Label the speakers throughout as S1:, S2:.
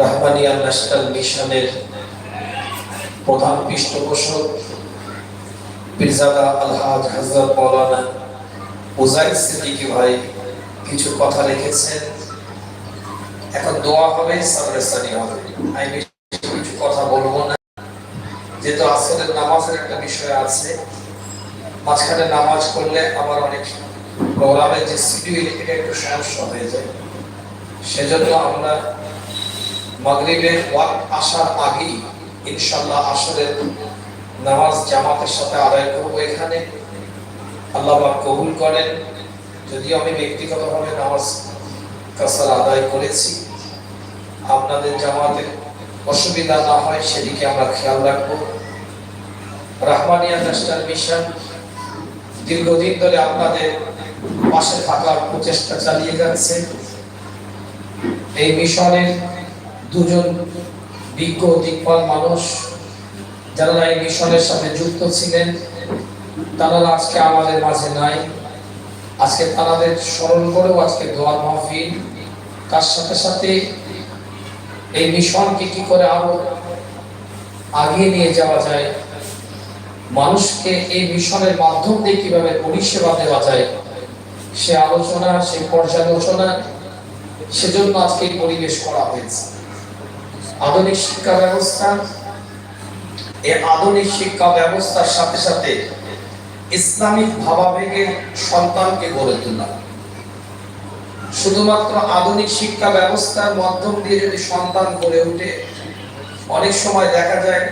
S1: Rahmania national মিশনের প্রধান পৃষ্ঠপোষক পীরজাদা আলহাজ হজরত মৌলানা উজাইদ সিদ্দিকী ভাই কিছু কথা রেখেছেন। এখন দোয়া হবে সামরেসানি হবে। আমি কিছু কথা বলব না। যেহেতু আসরের নামাজের একটা বিষয় আছে, মাঝখানে নামাজ করলে আমার অনেক প্রোগ্রামের যে শিডিউল এটা একটু সমস্যা হয়ে যায়। সেজন্য আমরা মাগরিবের ওয়াক্ত আসার আগেই ইনশাল্লাহ আসরের নামাজ জামাতের সাথে আদায় করব এখানে। আল্লাহ পাক কবুল করেন। যদিও আমি ব্যক্তিগতভাবে নামাজ কাসার আদায় করেছি, আপনাদের জামাতে অসুবিধা না হয়, সেদিকে আমরা খেয়াল রাখব। রাহমানিয়া ন্যাশনাল মিশন দীর্ঘদিন ধরে আপনাদের পাশে থাকার প্রচেষ্টা চালিয়ে যাচ্ছে। এই মিশনের দুজন বিজ্ঞ দিকপাল মানুষ, যারা এই মিশনের সাথে যুক্ত ছিলেন, তারা আজকে আমাদের মাঝে নাই। আজকে তাদের স্মরণ করেও আজকে দোয়ার মাহফিল। তার সাথে সাথে এই মিশনকে কি করে আরও আগিয়ে নিয়ে যাওয়া যায়, মানুষকে এই মিশনের মাধ্যম দিয়ে কীভাবে পরিষেবা দেওয়া যায়, সে আলোচনা, সে পর্যালোচনা, সেজন্য আজকে পরিবেশ করা হয়েছে। আধুনিক শিক্ষা ব্যবস্থা। এই আধুনিক শিক্ষা ব্যবস্থার সাথে সাথে ইসলামিক ভাবাবেগের সন্তানকে গড়ে তোলা। শুধুমাত্র আধুনিক শিক্ষা ব্যবস্থার মাধ্যম দিয়ে যদি সন্তান গড়ে ওঠে, অনেক সময় দেখা যায়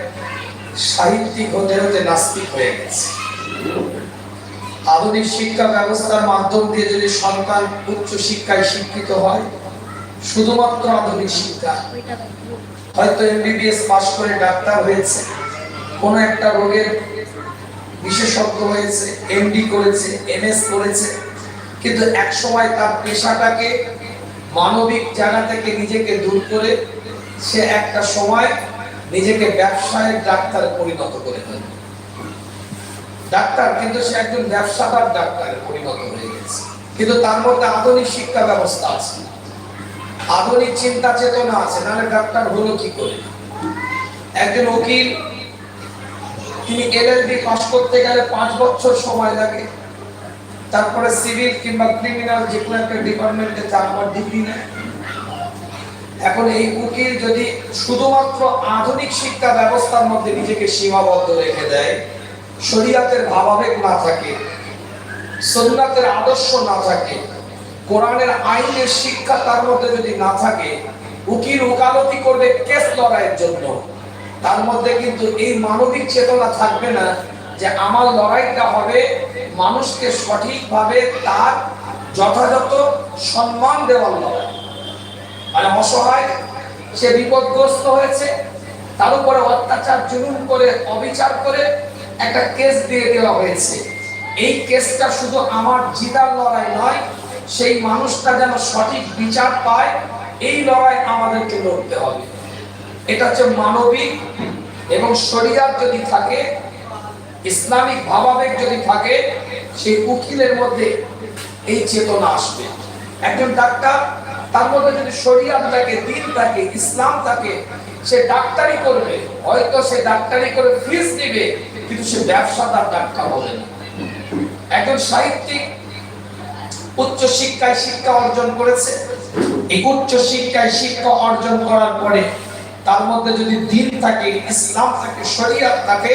S1: সাহিত্যিক হতে হতে নাস্তিক হয়ে গেছে। আধুনিক শিক্ষা ব্যবস্থার মাধ্যম দিয়ে যদি সন্তান উচ্চ শিক্ষায় শিক্ষিত হয়, শুধুমাত্র আধুনিক শিক্ষা হয়তো এমবিবিএস পাশ করে ডাক্তার হয়েছে, কোনো একটা রোগের বিশেষজ্ঞ হয়েছে এমডি করেছে এমএস করেছে, কিন্তু এক সময় তার পেশাটাকে মানবিক জায়গা থেকে নিজেকে দূর করে সে একটা সময় নিজেকে ব্যবসায়ের ডাক্তার পরিণত করে ফেলে। ডাক্তার, কিন্তু সে একজন ব্যবসাদার ডাক্তারে পরিণত হয়ে গেছে। কিন্তু তার মধ্যে আধুনিক শিক্ষা ব্যবস্থা আছে। আধুনিক চিন্তা চেতনা আছে, নাহলে ডাক্তার হলো কি করে? একজন উকিল, তিনি এলএলবি পাস করতে গেলে পাঁচ বছর সময় লাগে। তারপরে সিভিল কিংবা ক্রিমিনাল যে কোনো একটা ডিপার্টমেন্টে চারবার ডিগ্রি নেয়। এখন এই উকিল যদি শুধুমাত্র আধুনিক শিক্ষা ব্যবস্থার মধ্যে নিজেকে সীমাবদ্ধ রেখে দেয়, শরিয়াতের ভাবাবেগ না থাকে সন্ন্যাতের আদর্শ না থাকে কোরআনের আইনের শিক্ষা তার মধ্যে যদি না থাকে, উকিল উকালতি করবে কেস লড়াইয়ের জন্য। তার মধ্যে কিন্তু এই মানবিক চেতনা থাকবে না যে আমার লড়াইটা হবে মানুষকে সঠিকভাবে তার যথাযথ সম্মান দেওয়ার লড়াই। মানে অসহায়, সে বিপদগ্রস্ত হয়েছে, তার উপরে অত্যাচার, জুলুম করে, অবিচার করে একটা কেস দিয়ে দেওয়া হয়েছে। এই কেসটা শুধু আমার জিতার লড়াই নয় সেই মানুষটা যেন সঠিক বিচার পায়, এই লড়াই আমাদেরকে লড়তে হবে। এটা হচ্ছে মানবিক এবং শরিয়াত যদি থাকে, ইসলামিক ভাবাবেগ যদি থাকে, সেই উকিলের মধ্যে এই চেতনা আসবে। একজন ডাক্তার, তার মধ্যে যদি শরিয়াত থাকে, দিন থাকে, ইসলাম থাকে, সে ডাক্তারি করবে। হয়তো সে ডাক্তারি করে ফিস দিবে কিন্তু সে ব্যবসাদার ডাক্তার হবে না। একজন সাহিত্যিক উচ্চ শিক্ষায় শিক্ষা অর্জন করেছে। এই উচ্চ শিক্ষায় শিক্ষা অর্জন করার পরে তার মধ্যে যদি দিন থাকে, ইসলাম থাকে, শরিয়াত থাকে,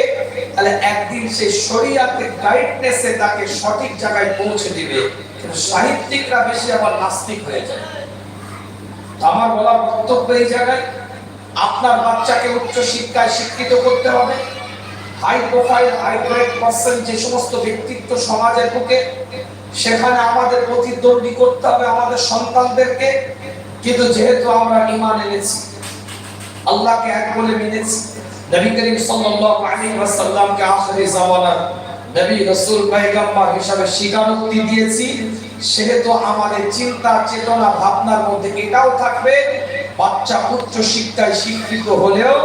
S1: তাহলে একদিন সেই শরিয়াতের গাইডনেসে তাকে সঠিক জায়গায় পৌঁছে দিবে। সাহিত্যিকরা বেশি আবার নাস্তিক হয়ে যায়। আমার বলার বক্তব্য এই জায়গায়, আপনার বাচ্চাকে উচ্চ শিক্ষায় শিক্ষিত করতে হবে। High profile high grade person যে সমস্ত ব্যক্তিত্ব সমাজের বুকে সেখানে আমাদের প্রতিদ্বন্দ্বী করতে হবে আমাদের সন্তানদেরকে। কিন্তু যেহেতু আমরা ইমান এনেছি, আল্লাহকে এক বলে মেনেছি, নবী করিম সাল্লাল্লাহু আলাইহি ওয়াসাল্লামকে আখিরি জামানার নবী রাসূল পয়গম্বর হিসাবে স্বীকারোক্তি দিয়েছি। সেহেতু আমাদের চিন্তা, চেতনা, ভাবনার মধ্যে এটাও থাকবে, বাচ্চা উচ্চ শিক্ষায় শিক্ষিত হলেও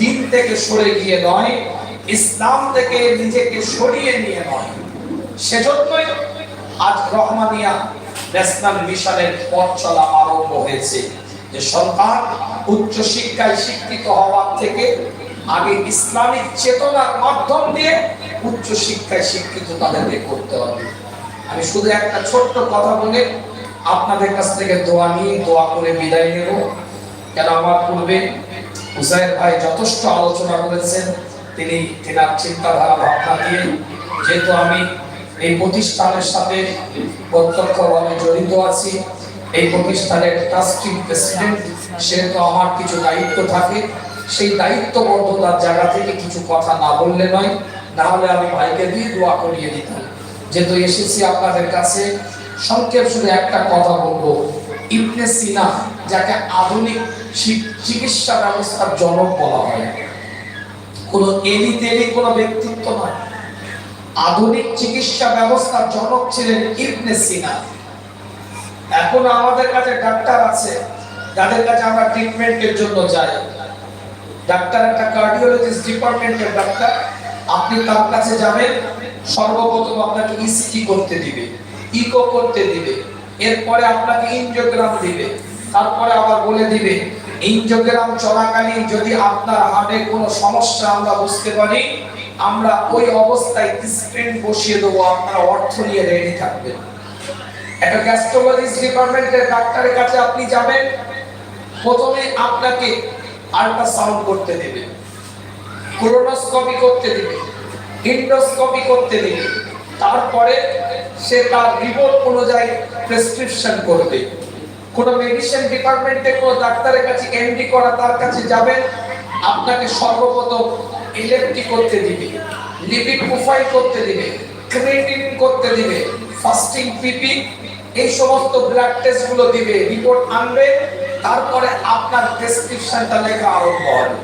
S1: দিন থেকে সরে গিয়ে নয়, ইসলাম থেকে নিজেকে সরিয়ে নিয়ে নয়। সেজন্যই আজ রহমানিয়া ন্যাশনাল মিশনের পথ চলা আরম্ভ হয়েছে। যে সন্তান উচ্চ শিক্ষায় শিক্ষিত হওয়ার থেকে আগে ইসলামিক চেতনার মাধ্যম দিয়ে উচ্চ শিক্ষায় শিক্ষিত তাদেরকে করতে হবে। আমি শুধু একটা ছোট্ট কথা বলে আপনাদের কাছ থেকে দোয়া নিয়ে দোয়া করে বিদায় নেব। কেন আমার পূর্বে হুসাইন ভাই যথেষ্ট আলোচনা করেছেন, তিনি তেনার চিন্তাধারা ভাবনা দিয়ে, যেহেতু আমি এই প্রতিষ্ঠানের সাথে প্রত্যক্ষভাবে জড়িত আছি। এই প্রতিষ্ঠানের ট্রাস্টিং প্রেসিডেন্ট সেহেতু আমার কিছু দায়িত্ব থাকে। সেই দায়িত্ববদ্ধতার জায়গা থেকে কিছু কথা না বললে নয়। না হলে আমি ভাইকে দিয়ে দোয়া করিয়ে দিতাম। যেহেতু এসেছি আপনাদের কাছে, সংক্ষেপ শুধু একটা কথা বলব। ইবনে সিনা, যাকে আধুনিক চিকিৎসা ব্যবস্থার জনক বলা হয়, কোনো এলি তেলি কোনো ব্যক্তিত্ব নয়। আধুনিক চিকিৎসা ব্যবস্থার জনক ছিলেন ইবনে সিনা। এখন আমাদের কাছে ডাক্তার আছে, যাদের কাছে আমরা ট্রিটমেন্টের জন্য যাই। ডাক্তার একটা কার্ডিওলজিস্ট ডিপার্টমেন্টের ডাক্তার, আপনি তার কাছে যাবেন, সর্বপ্রথম আপনাকে ইসিজি করতে দিবে ইকো করতে দিবে, এরপরে আপনাকে ইনজিওগ্রাম দিবে, তারপরে আবার বলে দিবে ইনজিওগ্রাম চলাকালীন যদি আপনার হার্টে কোনো সমস্যা আমরা বুঝতে পারি আমরা ওই অবস্থায় স্টেন্ট বসিয়ে দেবো, আপনারা অর্থ নিয়ে রেডি থাকবেন। একটা গ্যাস্ট্রোলজিস্ট ডিপার্টমেন্টের ডাক্তারের কাছে আপনি যাবেন, প্রথমে আপনাকে আল্ট্রাসাউন্ড করতে দেবে কোলোনোস্কোপি করতে দেবে ইন্ডোস্কোপি করতে দেবে, তারপরে সে তার রিপোর্ট অনুযায়ী প্রেসক্রিপশন করবে। কোন মেডিসিন ডিপার্টমেন্টে কোন ডাক্তারের কাছে এমডি করা তার কাছে যাবেন, আপনাকে সর্বপ্রথম ইলেকট্রি করতে দিবে লিপিড প্রোফাইল করতে দিবে ক্রিয়েটিন করতে দিবে ফাস্টিং পিপি এই সমস্ত ব্লাড টেস্টগুলো দিবে রিপোর্ট আনবে, তারপরে আপনার প্রেসক্রিপশনটা লেখা আরম্ভ হবে।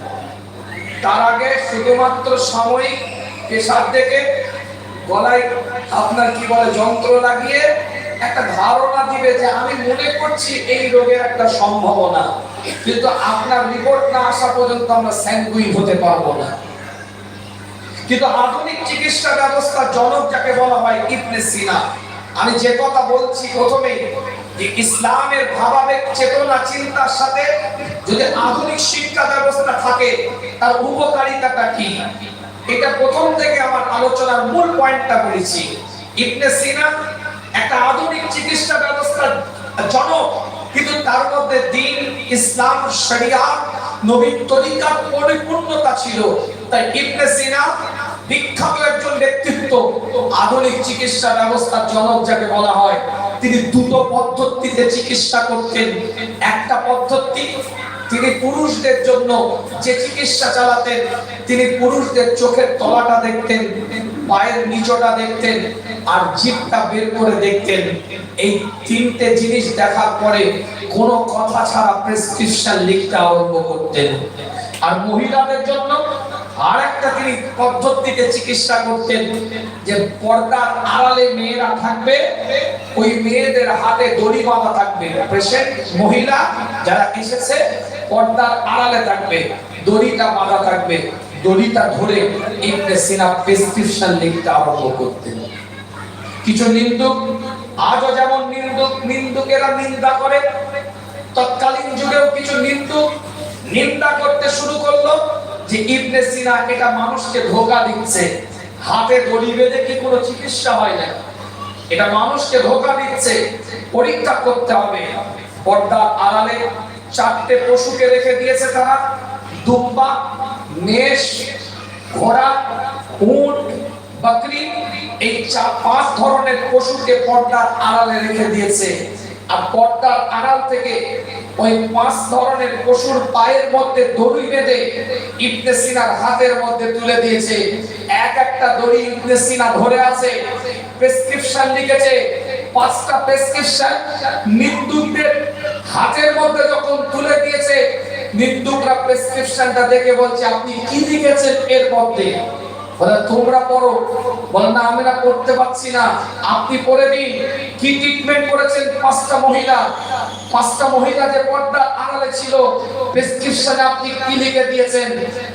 S1: তার আগে শুধুমাত্র সাময়িক পেশার থেকে গলায় আপনার কি বলে, যন্ত্র লাগিয়ে একটা ধারণা দিবে যে আমি মনে করছি এই রোগের একটা সম্ভাবনা, কিন্তু আপনার রিপোর্ট না আসা পর্যন্ত আমরা স্যাঙ্গুইন হতে পারব না। কিন্তু আধুনিক চিকিৎসা ব্যবস্থা জনক যাকে বলা হয় ইবনে সিনা। আমি যে কথা বলছি প্রথমেই যে ইসলামের ভাবাবেগ, চেতনা, চিন্তার সাথে যদি আধুনিক শিক্ষা ব্যবস্থা থাকে, তার উপকারিতাটা কি? এটা প্রথম থেকে আমার আলোচনার মূল পয়েন্টটা বলেছি। ইবনে সিনা একটা আধুনিক চিকিৎসা ব্যবস্থার জনক। কিন্তু তার মধ্যে দিন, ইসলাম, শরিয়া নবীন তরিকার পরিপূর্ণতা ছিল। তাই ইবনে সিনা বিখ্যাত একজন ব্যক্তিত্ব আধুনিক চিকিৎসা ব্যবস্থার জনক যাকে বলা হয়, তিনি দুটো পদ্ধতিতে চিকিৎসা করতেন। একটা পদ্ধতি তিনি পুরুষদের জন্য যে চিকিৎসা চালাতেন, তিনি পুরুষদের চোখের তলাটা দেখতেন, পায়ের নিচটা দেখতেন আর জিভটা বের করে দেখতেন। এই তিনটে জিনিস দেখার পরে কোনো কথা ছাড়া প্রেসক্রিপশন লিখতে আরম্ভ করতেন। আর মহিলাদের জন্য আর একটা তিনি পদ্ধতিতে চিকিৎসা করতেন যে পর্দার আড়ালে মেয়েরা থাকবে, ওই মেয়েদের হাতে দড়ি বাঁধা থাকবে। পেশেন্ট মহিলা যারা এসেছে পর্দার আড়ালে থাকবে, দড়িটা বাঁধা থাকবে, দড়িটা ধরে ইবনে সিনা প্রেসক্রিপশন লিখতে আরম্ভ করতেন কিছু নিন্দুক, আজও যেমন নিন্দুক, নিন্দুকেরা নিন্দা করে, তৎকালীন যুগেও কিছু নিন্দুক নিন্দা করতে শুরু করল যে ইবনে সিনা এটা মানুষকে ধোকা দিচ্ছে। হাতে দড়ি বেঁধে কি কোনো চিকিৎসা হয় না? এটা মানুষকে ধোকা দিচ্ছে, পরীক্ষা করতে হবে। পর্দার আড়ালে চারটে পশুকে রেখে দিয়েছে তারা। দুম্বা, মেষ, ঘোড়া, উট, বকরি, এই চার, পাঁচ ধরনের পশুকে পর্দার আড়ালে রেখে দিয়েছে। আর পর্দার আড়াল থেকে ওই পাঁচ ধরনের পশুর পায়ের মধ্যে দড়ি বেঁধে ইবনে সিনার হাতের মধ্যে তুলে দিয়েছে। এক একটা দড়ি ইবনে সিনা ধরে আছে। প্রেসক্রিপশন লিখেছে, পাঁচটা প্রেসক্রিপশন নিন্দুকদের হাতের মধ্যে যখন তুলে দিয়েছে, নিন্দুকরা প্রেসক্রিপশনটা দেখে বলছে, আপনি কি লিখেছেন এর মধ্যে? বলে, তোমরা পড়ো। বলে, না, আমি না পড়তে পারছি না। আপনি পড়ে দিন। কি ট্রিটমেন্ট করেছেন পাঁচটা মহিলা? পাঁচটা মহিলা যে পর্দা আড়ালে ছিল প্রেসক্রিপশনে আপনি কি লিখে দিয়েছেন?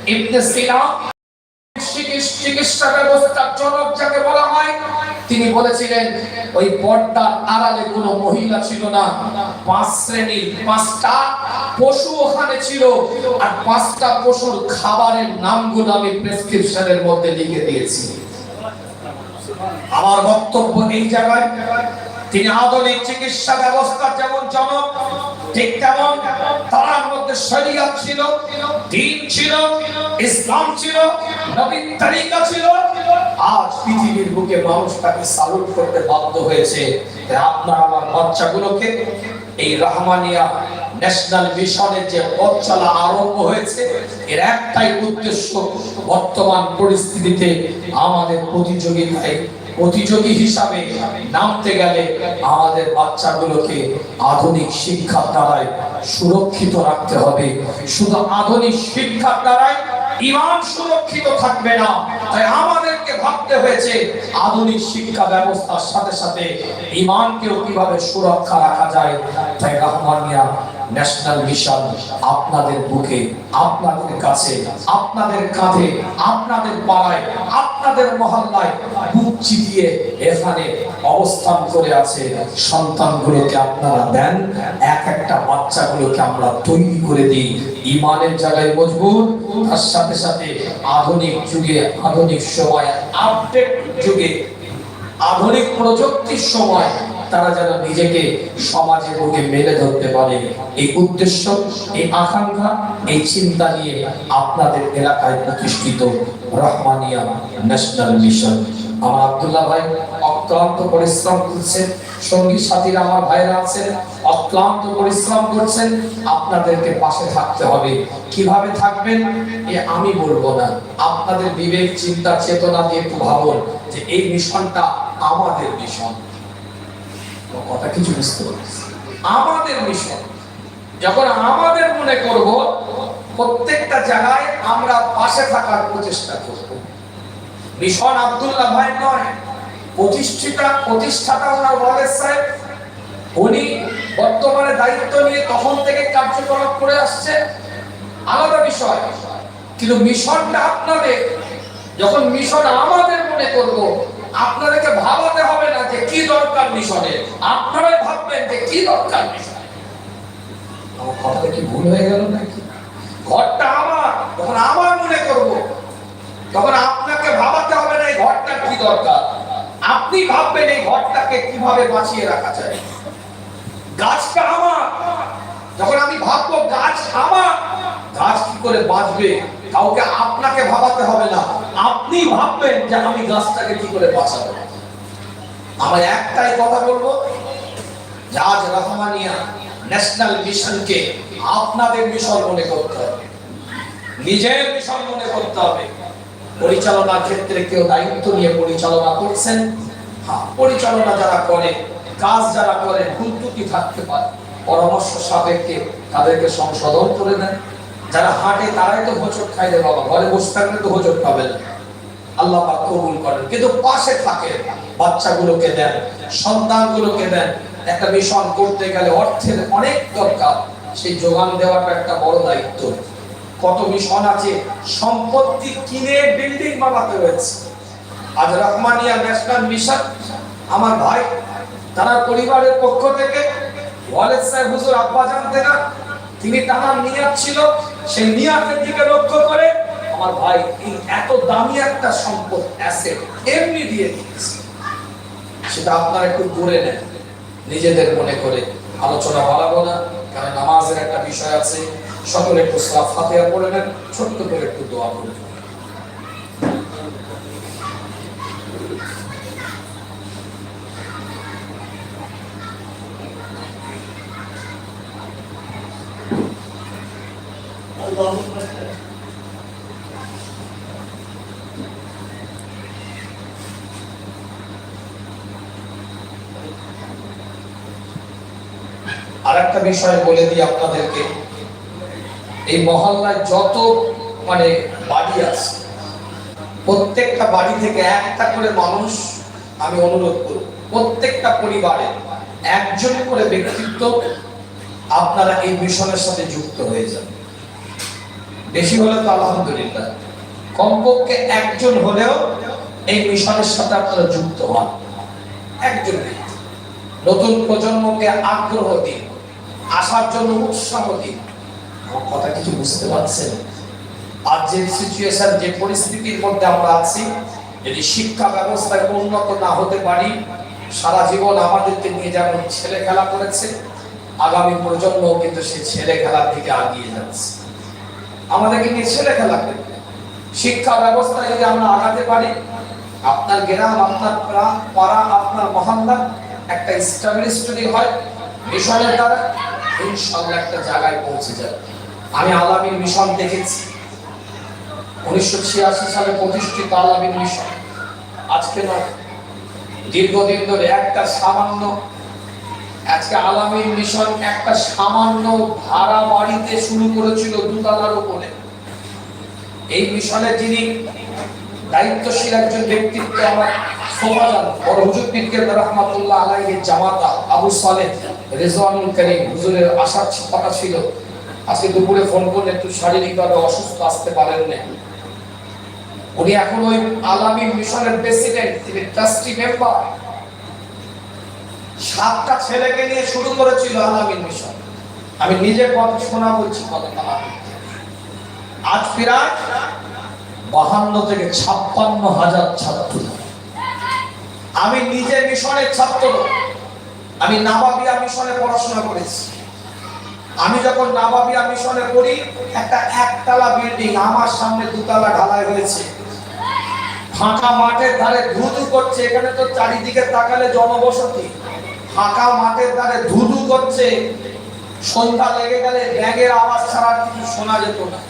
S1: ইবনে সিনা তিনি বলেছিলেন, ওই পর্দার আড়ালে মহিলা ছিল না। পাঁচ শ্রেণির পাঁচটা পশু ওখানে ছিল আর পাঁচটা পশুর খাবারের নামগুলো আমি প্রেসক্রিপশনের মধ্যে লিখে দিয়েছি। আমার বক্তব্য এই জায়গায়। তিনি আধুনিক চিকিৎসা ব্যবস্থার যেমন জনক ঠিক তেমন তার মধ্যে শরিয়ত ছিল, দিন ছিল, ইসলাম ছিল নবীন তরিকা ছিল। আজ পৃথিবীর বুকে মানুষ তাকে সালুট করতে বাধ্য হয়েছে। আপনার আমার বাচ্চাগুলোকে এই রহমানিয়া ন্যাশনাল মিশনের যে পথ চলা আরম্ভ হয়েছে, এর একটাই উদ্দেশ্য বর্তমান পরিস্থিতিতে আমাদের প্রতিযোগিতায় প্রতিযোগী হিসাবে নামতে গেলে আমাদের বাচ্চাগুলোকে আধুনিক শিক্ষার দ্বারাই সুরক্ষিত রাখতে হবে। শুধু আধুনিক শিক্ষার দ্বারাই ইমান সুরক্ষিত থাকবে না। তাই আমাদেরকে ভাবতে হয়েছে, আধুনিক শিক্ষা ব্যবস্থার সাথে সাথে ইমানকেও কীভাবে সুরক্ষা রাখা যায়? তাই রহমানিয়া ন্যাশনাল মিশন আপনাদের বুকে, আপনাদের কাছে, আপনাদের কাঁধে, আপনাদের পাড়ায়, আপনাদের মহল্লায় বুক চিতিয়ে এখানে অবস্থান করে আছে সন্তানগুলোকে আপনারা দেন। এক একটা বাচ্চাগুলোকে আমরা তৈরি করে দিই। ইমানের জায়গায় মজবুত, তার সাথে সাথে আধুনিক যুগে, আধুনিক সময় আপডেট যুগে, আধুনিক প্রযুক্তির সময় তারা যেন নিজেকে সমাজের বুকে মেলে ধরতে পারে। এই উদ্দেশ্য, এই আকাঙ্ক্ষা, এই চিন্তা নিয়ে আপনাদের এলাকায় প্রতিষ্ঠিত রহমানিয়া ন্যাশনাল মিশন। আমার আব্দুল্লাহ ভাই অক্লান্ত পরিশ্রম করছেন। সঙ্গী সাথীরা আমার ভাইরা আছেন, অক্লান্ত পরিশ্রম করছেন। আপনাদেরকে পাশে থাকতে হবে। কীভাবে থাকবেন? এ আমি বলব না। আপনাদের বিবেক, চিন্তা, চেতনা দিয়ে একটু ভাবুন যে এই মিশনটা আমাদের মিশন। কথা কিছু বুঝতে আমাদের মিশন যখন আমাদের মনে করব, প্রত্যেকটা জায়গায় আমরা পাশে থাকার প্রচেষ্টা করব। মিশন আব্দুল্লাহ ভাই নয়, প্রতিষ্ঠিতা, প্রতিষ্ঠাতা ওনার ওয়ালেদ সাহেব, উনি বর্তমানে দায়িত্ব নিয়ে তখন থেকে কার্যকলাপ করে আসছে। আলাদা বিষয়, কিন্তু মিশনটা আপনাদের, যখন মিশন আমাদের মনে করব আপনাদেরকে ভাবাতে হবে না যে কি দরকার মিশনের আপনারাই ভাববেন যে কি দরকার আমার কথাটা কি ভুল হয়ে গেল নাকি? ঘরটা আমার যখন আমার মনে করব। তখন আপনাকে ভাবাতে হবে না এই ঘরটা কি দরকার। আপনি ভাববেন এই ঘরটাকে কীভাবে বাঁচিয়ে রাখা যায়। গাছটা আমার। যখন আমি ভাববো গাছ আমার, গাছ কি করে বাঁচবে? কাউকে আপনাকে ভাবাতে হবে না। আপনি ভাববেন যে আমি গাছটাকে কি করে বাঁচাবো। আমার একটাই কথা বলব আজ রহমানিয়া ন্যাশনাল মিশনকে আপনাদের মিশন মনে করতে হবে। নিজের মিশন মনে করতে হবে। পরিচালনার ক্ষেত্রে কেউ দায়িত্ব নিয়ে পরিচালনা করছেন? হ্যাঁ পরিচালনা যারা করে, কাজ যারা করে, ভুল থাকতে পারে। পরামর্শ সাপেক্ষে তাদেরকে সংশোধন করে দেন। যারা হাঁটে, তারাই তো হোঁচট খাই রে বাবা, ঘরে বসে থাকলে তো হোঁচট পাবে না আল্লাহ পাক কবুল করেন। কিন্তু পাশে থাকে, বাচ্চাগুলোকে দেন, সন্তানগুলোকে দেন। একটা মিশন করতে গেলে অর্থের অনেক দরকার। সেই যোগান দেওয়াটা একটা বড় দায়িত্ব। কত মিশন আছে, সম্পত্তি কিনে বিল্ডিং বানাতে হয়েছে। আজ রহমানিয়া ন্যাশনাল মিশন আমার ভাই, তারা পরিবারের পক্ষ থেকে, ওয়ালেদ সাহেব হুজুর আব্বা জানতে না, তিনি টানার নিয়ে ছিল। সেই দিকে লক্ষ্য করে, আমার ভাই, এই এত দামি একটা সম্পদ অ্যাসেট এমনি দিয়ে দিয়েছে সেটা আপনারা একটু করে নেন। নিজেদের মনে করে আলোচনা বাড়াবো না, কারণ নামাজের একটা বিষয় আছে। সকলে একটু সাফ হাতে পড়ে নেন, ছোট্ট করে একটু দোয়া করে আর বিষয় বলে দিই আপনাদেরকে। এই মহল্লায় যত মানে বাড়ি আছে, প্রত্যেকটা বাড়ি থেকে একটা করে মানুষ আমি অনুরোধ করব, প্রত্যেকটা পরিবারে একজন করে ব্যক্তিত্ব আপনারা এই মিশনের সাথে যুক্ত হয়ে যান। বেশি হলে তো আলহামদুলিল্লাহ। কমপক্ষে একজন হলেও এই মিশনের সাথে আপনারা যুক্ত হন। একজন নতুন প্রজন্মকে আগ্রহ দিন, আসার জন্য উৎসাহ দিন। কথা কিছু বুঝতে পারছেন? আর যে সিচুয়েশন যে পরিস্থিতির মধ্যে আমরা আছি, যদি শিক্ষা ব্যবস্থায় উন্নত না হতে পারি, সারা জীবন আমাদেরকে নিয়ে যেমন ছেলে খেলা করেছে, আগামী প্রজন্ম কিন্তু সেই ছেলে খেলার দিকে আগিয়ে যাচ্ছে। আমাদেরকে নিয়ে ছেলে খেলা করবে শিক্ষা ব্যবস্থায় যদি আমরা আগাতে পারি, আপনার গ্রাম, আপনার পাড়া, আপনার মহল্লা একটা স্টাবলিশ যদি হয়, মিশনের দ্বারা ইনশাল্লাহ একটা জায়গায় পৌঁছে যাবে। আমি আলামিন মিশন দেখেছি। উনিশশো ছিয়াশি সালে প্রতিষ্ঠিত আলামিন মিশন। আজকে নয়, দীর্ঘদিন ধরে একটা সামান্য আজকে আলামিন মিশন একটা সামান্য ভাড়া বাড়িতে শুরু করেছিল দুতলার উপরে। এই মিশনে যিনি দায়িত্বশীল একজন ব্যক্তিত্ব আমার সোমাজান বড় হুজুর পীরকের রহমাতুল্লাহ আলাইহির জামাতা আবু সালেহ রেজওয়ানুল করিম হুজুরের আসার কথা ছিল। আজকে দুপুরে ফোন করলে একটু শারীরিকভাবে অসুস্থ আসতে পারেন না উনি এখন ওই আলামী মিশনের প্রেসিডেন্ট, তিনি ট্রাস্টি মেম্বার। সাতটা ছেলেকে নিয়ে শুরু করেছিল আলামী মিশন। আমি নিজে কথা শোনা বলছি, কথা আজ প্রায় বাহান্ন থেকে ছাপ্পান্ন হাজার ছাত্র। আমি নিজে মিশনের ছাত্র। আমি নাবাবিয়া মিশনে পড়াশোনা করেছি। আমি যখন নাবাবিয়া মিশনে পড়ি, একটা একতলা বিল্ডিং আমার সামনে দুতলা ঢালাই হয়েছে। ফাঁকা মাঠের ধারে ধুধু করছে, এখানে তো চারিদিকে তাকালে জনবসতি। ফাঁকা মাঠের ধারে ধুধু করছে। সন্ধ্যা লেগে গেলে ব্যাগের আওয়াজ ছাড়া কিছু শোনা যেত না।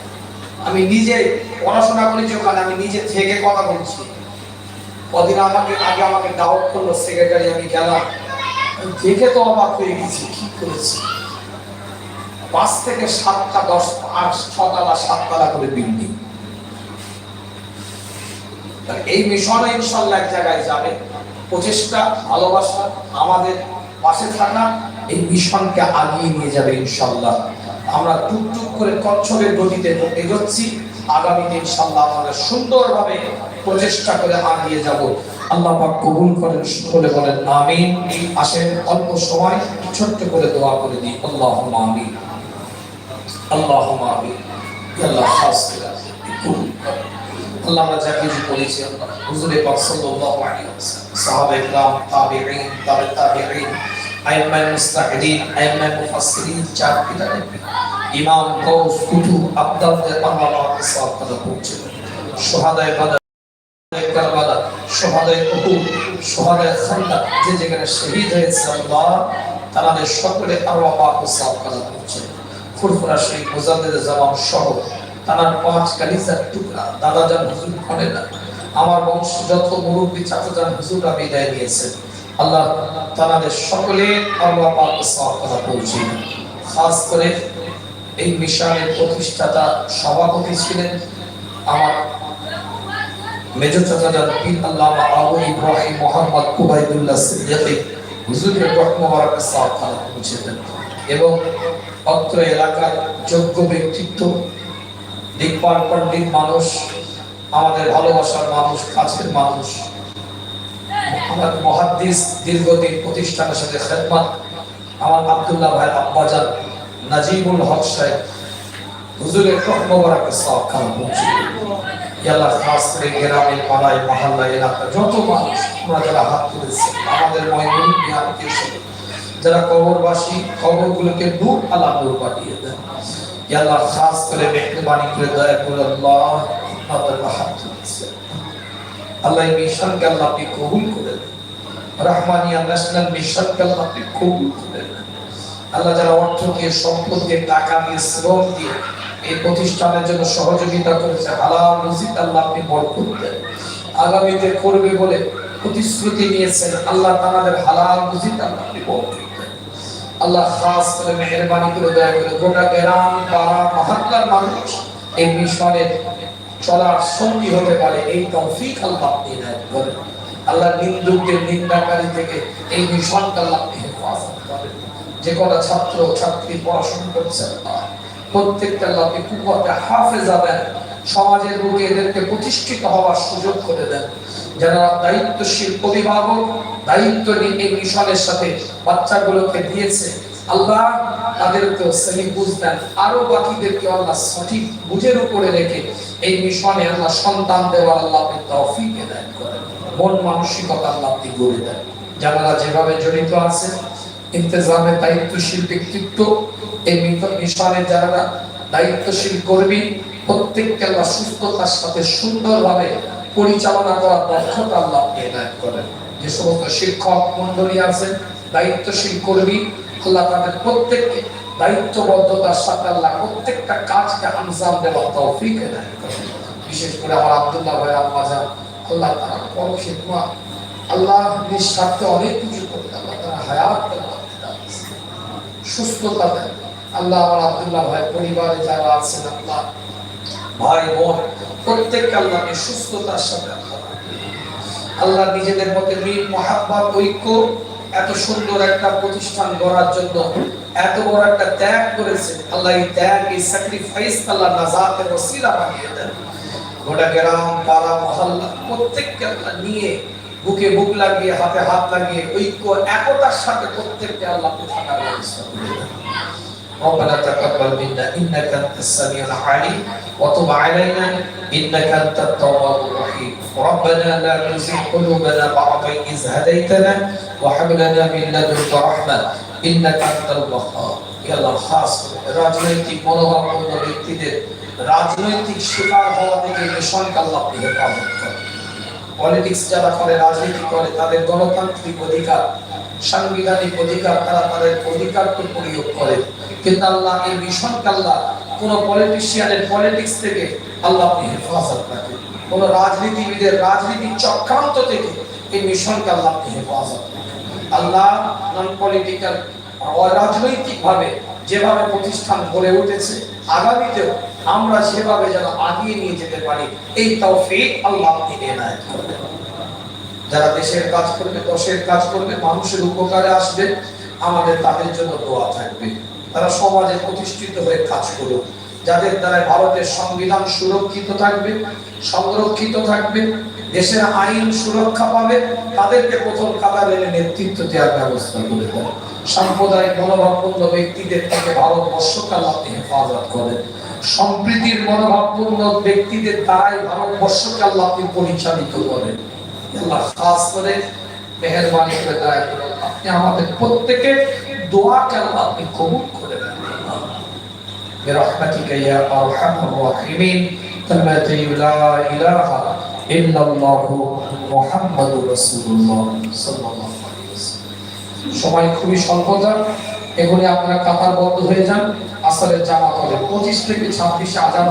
S1: আমি নিজে পড়াশোনা করেছি ওখানে, আমি নিজে থেকে কথা বলছি। কদিন আমাকে, আগে আমাকে দাওয়াত করল সেক্রেটারি আমি গেলাম। দেখে তো অবাক হয়ে গেছি, কি করেছি? পাঁচ থেকে সাতটা, দশ, আট ছতলা সাততলা করে বিল্ডিং এই মিশনে ইনশাল্লাহ এক জায়গায় যাবে। প্রচেষ্টা, ভালোবাসা আমাদের পাশে থাকা, এই মিশনকে আগিয়ে নিয়ে যাবে ইনশাল্লাহ আমরা টুকটুক করে কচ্ছপের গতিতে এগোচ্ছি। আগামীতে ইনশাল্লাহ আমরা সুন্দরভাবে প্রচেষ্টা করে আগিয়ে যাব। আল্লাহ পাক কবুল করেন সকলে বলেন, আমিন। আসেন অল্প সময়, ছোট্ট করে দোয়া করে দিই। আল্লাহ আমিন। আল্লাহ আমিন। আল্লাহ করে কবুল করেন। আল্লাহ আমরা যা কিছু বলেছি যে যেখানে শহীদ হয়েছে আল্লাহ তাদের সকলে আরও আবাক সব ফুরফুরা শরীফ মুজাদ্দের জামান সহ তার পাঁচ কালিজার টুকরা দাদা যান হুজুর করে না। আমার বংশ যত মুরব্বী চাচাজান হুজুররা বিদায় নিয়েছে। আল্লাহ তাদের সকলে আল্লাহ পাক সওয়াব করে পৌঁছে খাস করে এই মিশনের প্রতিষ্ঠাতা সভাপতি ছিলেন আমার মেজর চাচাজান পীর আল্লামা আবু ইব্রাহিম মোহাম্মদ কুবাইদুল্লাহ সিদ্দিকী হুজুরের রহমবারক সওয়াব করে পৌঁছে দেন এবং অত্র এলাকার যোগ্য ব্যক্তিত্ব পণ্ডিত মানুষ, আমাদের ভালোবাসার মানুষ, কাছের মানুষ। দীর্ঘদিন প্রতিষ্ঠানের সাথে খেদমত। আমার আব্দুল্লাহ ভাই আব্বাজান নাজিবুল হক সাহেব, হুজুরের সওয়াব খান ইয়াল্লাহ, খাস করে পাড়ায় মহল্লা এলাকা যত মানুষ আমরা যারা হাত তুলেছে, আমাদের বিহারকে যারা কবরবাসী, কবরগুলোকে নূর আলা নূর পাঠিয়ে দেন। ইয়াল্লাহ খাস করে মেহরবানি করে দয়া করে আল্লাহ আল্লাহ এই মিশনকে আল্লাহ আপনি কবুল করে রহমানিয়া ন্যাশনাল মিশনকে আল্লাহ আপনি কবুল করে আল্লাহ যারা অর্থ দিয়ে সম্পদ দিয়ে টাকা দিয়ে শ্রম দিয়ে এই প্রতিষ্ঠানের জন্য সহযোগিতা করেছে, হালাল আল্লাহ আপনি বরকত দেন। আগামীতে করবে বলে প্রতিশ্রুতি নিয়েছেন, আল্লাহ তাআলাদের হালাল রুজিক আল্লাহ আপনি বরকত আল্লাহ খাস করে মেহেরবানি করে দয়া করে গোটা গ্রাম, পাড়া, মহল্লার মানুষ এই মিশনের চলার সঙ্গী হতে পারে। এই তৌফিক আল্লাহ আপনি ইনায়াত করেন। আল্লাহ নিন্দুকদের নিন্দাকারী থেকে এই মিশনটা আল্লাহ আপনি হেফাজত করেন। যে কটা ছাত্র ছাত্রী পড়াশোনা করছে, প্রত্যেকটা আল্লাহ আপনি কুয়াতে হাফেজা দেন সমাজের বুকে এদেরকে প্রতিষ্ঠিত হওয়ার সুযোগ করে দেন। দায়িত্বশীল অভিভাবক, দায়িত্ব নিয়ে মিশনের সাথে বাচ্চাগুলোকে দিয়েছে। আল্লাহ তাদেরকে দেন। আরও বাকিদেরকে আল্লাহ সঠিক বুঝের উপরে রেখে এই মিশনে আল্লাহ সন্তান দেওয়ার আল্লাহ আপনি তৌফিক করেন। মন মানসিকতা আল্লাহ গড়ে দেন। যারা যেভাবে জড়িত আছে ইন্তজামের দায়িত্বশীল ব্যক্তিত্ব, এই মিশনে যারা দায়িত্বশীল কর্মী প্রত্যেককে আল্লাহ সুস্থতার সাথে সুন্দরভাবে পরিচালনা করার দক্ষতা আল্লাহ আপনি করেন। যে সমস্ত শিক্ষক মন্ডলী আছেন দায়িত্বশীল কর্মী, আল্লাহ তাদের প্রত্যেককে দায়িত্ববদ্ধতার সাথে আল্লাহ প্রত্যেকটা কাজকে আঞ্জাম দেওয়ার তৌফিক এনায়ত করেন। বিশেষ করে আমার আব্দুল্লাহ ভাই আম্মাজান আল্লাহ তারা বড় খিদমা আল্লাহ নিঃস্বার্থে অনেক কিছু করতে আল্লাহ তারা হায়াত সুস্থতা দেন। আল্লাহ আমার আব্দুল্লাহ ভাই পরিবারে যারা আছেন, আল্লাহ ভাই বোন প্রত্যেককে আল্লাহ আপনি সুস্থতার সাথে আল্লাহ নিজেদের মধ্যে মিল, মহাব্বত, ঐক্য, এত সুন্দর একটা প্রতিষ্ঠান গড়ার জন্য এত বড় একটা ত্যাগ করেছে আল্লাহ এই ত্যাগ, এই স্যাক্রিফাইস আল্লাহ নাজাতের ওসিলা বানিয়ে দেন। গোটা গ্রাম, পাড়া, মহল্লা, প্রত্যেককে আল্লাহ নিয়ে বুকে বুক লাগিয়ে, হাতে হাত লাগিয়ে ঐক্য, একতার সাথে প্রত্যেককে আল্লাহ থাকার ব্যবস্থা ربنا تقبل منا انك انت السميع العليم وتب علينا انك انت التواب الرحيم ربنا لا تزغ قلوبنا بعد اذ هديتنا وهب لنا من لدنك رحمه انك انت الوهاب يا الله خاص রাজনৈতিক মনোভাবপূর্ণ ব্যক্তিদের রাজনৈতিক শিকার হওয়া থেকে মিশনকে আল্লাহ আপনি হেফাজত করেন পলিটিক্স যারা করে রাজনীতি করে তাদের গণতান্ত্রিক অধিকার সাংবিধানিক অধিকার তারা তাদের অধিকারকে প্রয়োগ করে কিন্তু আল্লাহ এই মিশনকে আল্লাহ কোন পলিটিশিয়ানের পলিটিক্স থেকে আল্লাহ আপনি হেফাজত রাখেন। কোন রাজনীতিবিদের রাজনীতির চক্রান্ত থেকে এই মিশনকে আল্লাহ আপনি হেফাজত রাখেন। আল্লাহ নন পলিটিক্যাল অরাজনৈতিক ভাবে যেভাবে প্রতিষ্ঠান গড়ে উঠেছে, আগামীতেও আমরা সেভাবে যেন আগিয়ে নিয়ে যেতে পারি, এই তৌফিক আল্লাহ আপনি এনায়েত করবেন যারা দেশের কাজ করবে, দশের কাজ করবে, মানুষের উপকারে আসবে, আমাদের তাদের জন্য দোয়া থাকবে। তারা সমাজে প্রতিষ্ঠিত হয়ে কাজ করুক। যাদের দ্বারা ভারতের সংবিধান সুরক্ষিত থাকবে, সংরক্ষিত থাকবে, দেশের আইন সুরক্ষা পাবে, তাদেরকে প্রথম কাতারে এনে নেতৃত্ব দেওয়ার ব্যবস্থা করে দেয়। সাম্প্রদায়িক মনোভাবপূর্ণ ব্যক্তিদের থেকে ভারতবর্ষকে আল্লাহ আপনি হেফাজত করেন। সম্প্রীতির মনোভাবপূর্ণ ব্যক্তিদের দ্বারাই ভারতবর্ষকে আল্লাহ আপনি পরিচালিত করেন। আল্লাহ খাস করে মেহরবানি করে দয়া। করে আপনি আমাদের প্রত্যেকের দোয়াকে আল্লাহ আপনি কবুল করে নেন برحمتك يا ارحم الراحمين كلمة لا اله الا الله محمد رسول الله صلى الله عليه وسلم সময় খুবই স্বল্পতা এগুলি আপনারা কাতার বদ্ধ হয়ে যান আসলে জামাত হবে পঁচিশ থেকে ছাব্বিশে আজান